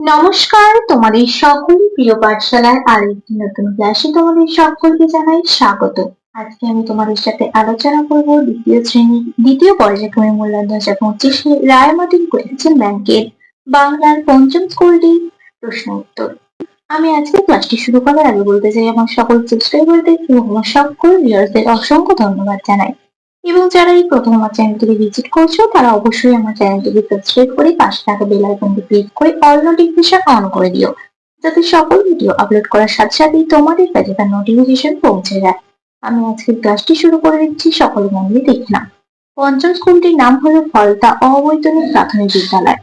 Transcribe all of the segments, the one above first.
নমস্কার, তোমাদের সকল প্রিয় পাঠশালার আরেকটি নতুন ক্লাসে তোমাদের সকলকে জানাই স্বাগত। আজকে আমি তোমাদের সাথে আলোচনা করব দ্বিতীয় শ্রেণি, দ্বিতীয় পর্যায়ক্রমে মূল্যায়ন দু হাজার পঁচিশে রায়মার্টিন কোয়েশ্চেন ব্যাংকের বাংলার পঞ্চম স্কুলটি প্রশ্ন উত্তর। আমি আজকে ক্লাসটি শুরু করার আগে বলতে চাই আমার সকল সাবস্ক্রাইবারদের এবং আমার সকল ভিউয়ারদের অসংখ্য ধন্যবাদ জানাই। এবং যারা এই প্রথম আমার চ্যানেলটিকে ভিজিট করছ, তারা অবশ্যই আমার চ্যানেলটিকে সাবস্ক্রাইব করে পাশে থাকা বেল আইকনটি ক্লিক করে অল নোটিফিকেশন অন করে দিও। যাতে সকল ভিডিও আপলোড করার সাথে সাথেই তোমাদের কাছে তার নোটিফিকেশন পৌঁছে যায়। আমি আজকের ক্লাসটি শুরু করে দিচ্ছি, সকল মন দিয়ে দেখে নাও। পঞ্চম স্কুলটির নাম হলো ফলতা অবৈতনিক প্রাথমিক বিদ্যালয়।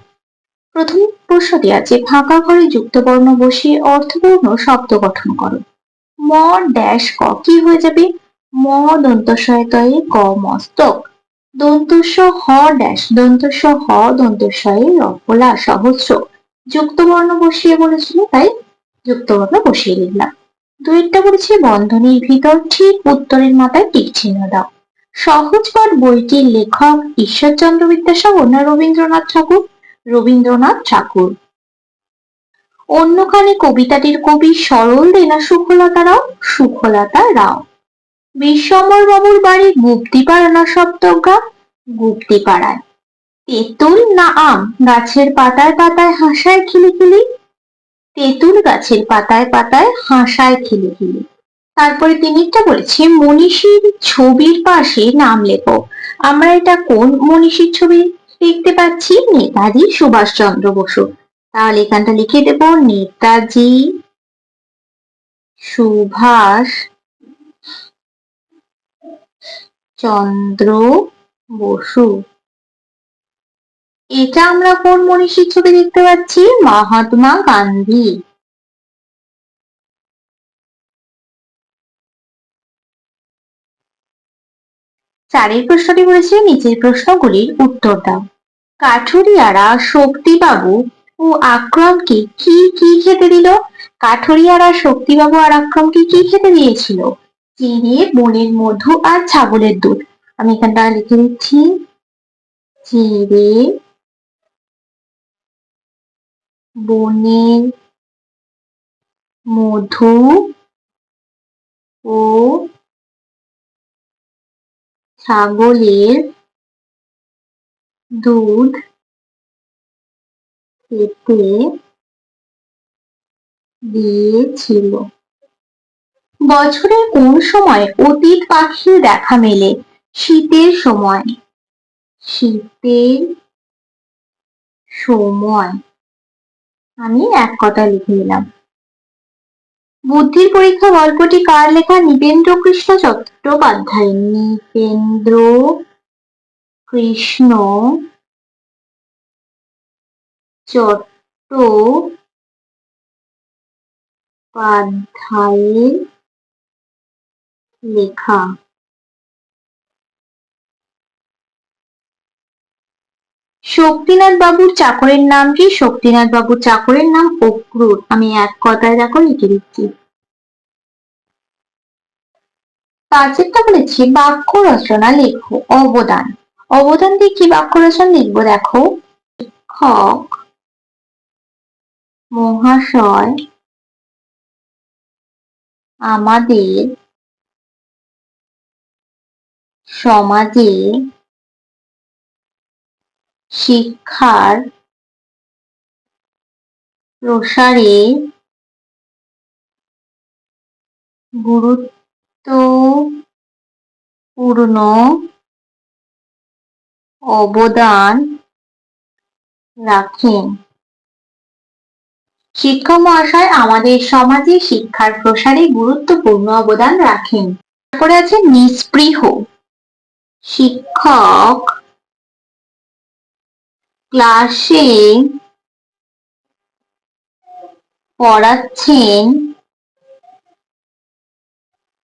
প্রথম প্রশ্নটি আছে, ফাঁকা ঘরে যুক্তবর্ণ বসিয়ে অর্থপূর্ণ শব্দ গঠন করো। ম ড্যাশ, ক, কি হয়ে যাবে? ম দন্তস্বয়তয়ে ক মস্তক। দন্তস্ব হ ড্যাশ দন্তস্ব হ দন্তস্বয়ে রফলা সহস্র। যুক্তবর্ণ বসিয়ে বলেছিল, তাই যুক্তবর্ণ বসিয়ে লিখলাম দুইটা বলেছে বন্ধনীর ভিতর, ঠিক উত্তরের মাথায় টিক চিহ্ন দাও। সহজ পাঠ বইটির লেখক ঈশ্বরচন্দ্র বিদ্যাসাগর না রবীন্দ্রনাথ ঠাকুর? রবীন্দ্রনাথ ঠাকুর। অন্যখানে কবিতাটির কবি সরল দে না সুখলতা রাও সুখলতা রাও। বিশ্বম্বর বাবুর বাড়ি গুপ্তিপাড়া না সপ্তগ্রাম, গুপ্তিপাড়ায়। তেঁতুল না আম গাছের পাতায় পাতায় হাসায় খিলিখিলি? তেঁতুল গাছের পাতায় পাতায় হাসায় খিলিখিলি। তারপরে তিনি একটা বলেছে, মনীষীর ছবির পাশে নাম লেখো। আমরা এটা কোন মনীষীর ছবি দেখতে পাচ্ছি? নেতাজি সুভাষচন্দ্র বসু। তাহলে এখানটা লিখে দেব, নেতাজি সুভাষ চন্দ্র বসু। এটা আমরা কোন মনীষীর ছবি দেখতে পাচ্ছি? মহাত্মা গান্ধী। চারের প্রশ্নটি বলেছে, নিচের প্রশ্নগুলির উত্তর দাও। কাঠুরিয়ারা শক্তিবাবু ও আক্রমকে কি কি খেতে দিল? কাঠুরিয়ারা শক্তিবাবু আর আক্রমকে কি খেতে দিয়েছিল? চিড়ে বনের মধু আর ছাগলের দুধ। আমি এখানটা লিখে দিচ্ছি। চিড়ে বনের মধু ও ছাগলের দুধ খেতে দিয়েছিল। বছরের কোন সময় অতীত পাখির দেখা মেলে? শীতের সময়। শীতের সময়। আমি এক কথা লিখে নিলাম। বুদ্ধির পরীক্ষা গল্পটি কার লেখা? নিপেন্দ্র কৃষ্ণ চট্টোপাধ্যায়। নিপেন্দ্র কৃষ্ণ চট্টোপাধ্যায়ের লেখা। শক্তিনাথ বাবুর চাকরের নাম কি? শক্তিনাথ বাবুর চাকরের নাম অক্রুর আমি এক কথায় দেখো লিখে দিচ্ছি। পাঁচেরটা বলেছি, বাক্য রচনা লেখো, অবদান। অবদান দিয়ে কি বাক্য রচনা লিখব দেখো? শিক্ষক মহাশয়, আমাদের সমাজে শিক্ষার প্রসারে গুরুত্বপূর্ণ অবদান রাখেন। শিক্ষা মহাশয় আমাদের সমাজে শিক্ষার প্রসারে গুরুত্বপূর্ণ অবদান রাখেন। তারপরে আছে নিস্পৃহ। শিক্ষক ক্লাসে পড়াচ্ছেন।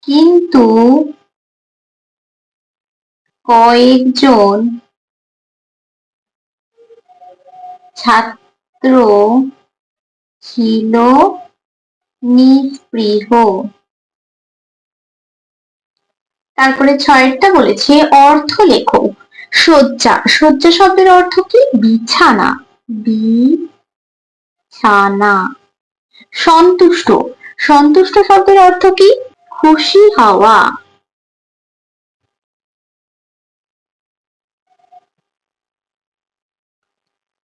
কিন্তু কয়েকজন ছাত্র ছিল নিস্পৃহ তারপরে ছয়েরটা বলেছে অর্থ লেখো শয্যা শয্যা শব্দের অর্থ কি? বিছানা। বি ছানা সন্তুষ্ট সন্তুষ্ট শব্দের অর্থ কি? খুশি হওয়া।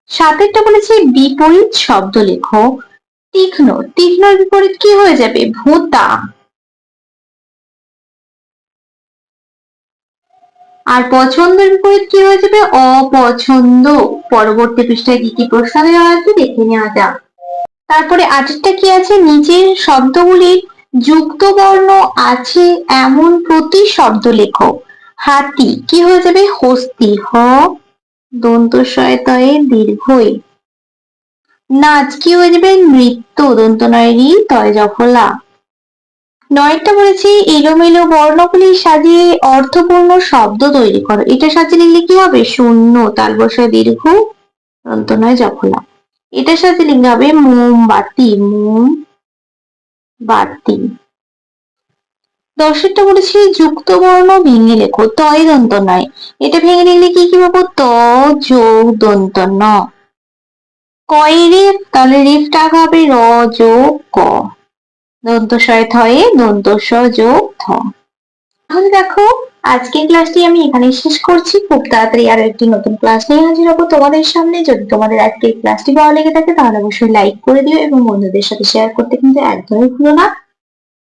সাতেরটা বলেছে বিপরীত শব্দ লেখো তীক্ষ্ণ, তীক্ষ্ণর বিপরীত কি হয়ে যাবে? ভোঁতা। আর পছন্দের বিপরীত কি হয়ে যাবে? অপছন্দ। পরবর্তী পৃষ্ঠায় কি কি প্রশ্ন দেওয়া আছে দেখে নেওয়া যাক। তারপরে আটেরটা কি আছে? নিচের শব্দগুলির যুক্ত বর্ণ আছে এমন প্রতি শব্দ লেখো। হাতি, কি হয়ে যাবে? হস্তি, হ, দন্ত শয়তয়ে দীর্ঘই। নাচ, কি হয়ে যাবে? নৃত্য, দন্ত নয়রি তয় জফলা। নয়টা বলেছি, এলোমেলো বর্ণগুলি সাজিয়ে অর্থপূর্ণ শব্দ তৈরি করো। এটা সাজিয়ে লিখলে কি হবে? শূন্য। তাল বসায় দীর্ঘ নয় জফলা এটা সাথে লিখতে হবে মোমবাতি মোম বাতি দশেরটা বলেছি, যুক্ত বর্ণ ভেঙে লেখো, তয় দন্ত নয় এটা ভেঙে লিখলে কি কি পাবো? ত যোগ দন্ত ন কয় রেফ, তাহলে রেফ টাকা হবে র যোগ ক। দন্ত শয় থয়ে দন্ত স যোগ থ তাহলে দেখো, আজকের ক্লাসটি আমি এখানে শেষ করছি। খুব তাড়াতাড়ি আরও একটি নতুন ক্লাস নিয়ে হাজির হব তোমাদের সামনে। যদি তোমাদের আজকের ক্লাসটি ভালো লেগে থাকে, তাহলে অবশ্যই লাইক করে দিও এবং বন্ধুদের সাথে শেয়ার করতে কিন্তু একদমই ভুলো না।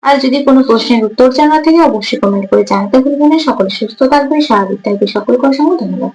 আর যদি কোনো প্রশ্নের উত্তর জানা থাকে, অবশ্যই কমেন্ট করে জানাতে ভুলবে না। সকলে সুস্থ থাকবে, স্বাভাবিক থাকবে। সকলকে অসংখ্য ধন্যবাদ